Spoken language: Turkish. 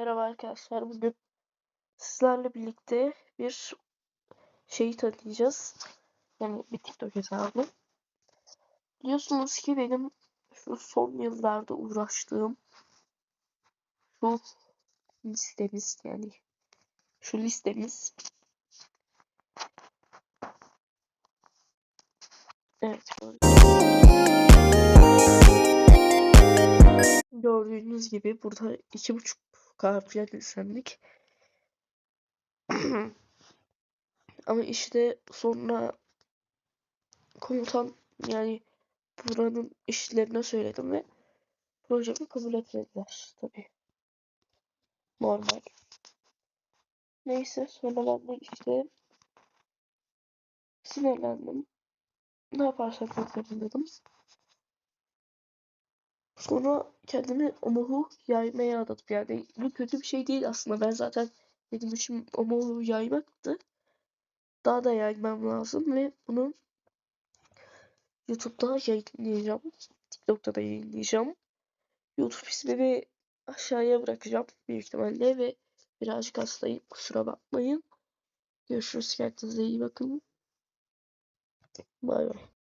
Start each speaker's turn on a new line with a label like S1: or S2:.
S1: Merhaba arkadaşlar. Bugün sizlerle birlikte bir şeyi tanıyacağız. Yani bir TikTok hesabı. Biliyorsunuz ki benim şu son yıllarda uğraştığım şu listemiz yani şu listemiz Evet gördüğünüz gibi burada iki buçuk K falan izlendik. Ama işte sonra komutan yani buranın işçilerine söyledim ve projemi kabul etmediler tabii. Normal. Neyse sonra ben de işte sinirlendim. Ne yaparsam yaparım dedim. Sonra kendimi omuhu yaymaya adadım. Yani bu kötü bir şey değil aslında. Ben zaten benim işim omuhu yaymaktı. Daha da yaymam lazım ve bunu YouTube'da yayınlayacağım. TikTok'ta da yayınlayacağım. YouTube ismini aşağıya bırakacağım büyük ihtimalle ve birazcık hastayım. Kusura bakmayın. Görüşürüz. Kendinize iyi bakın. Bay bay.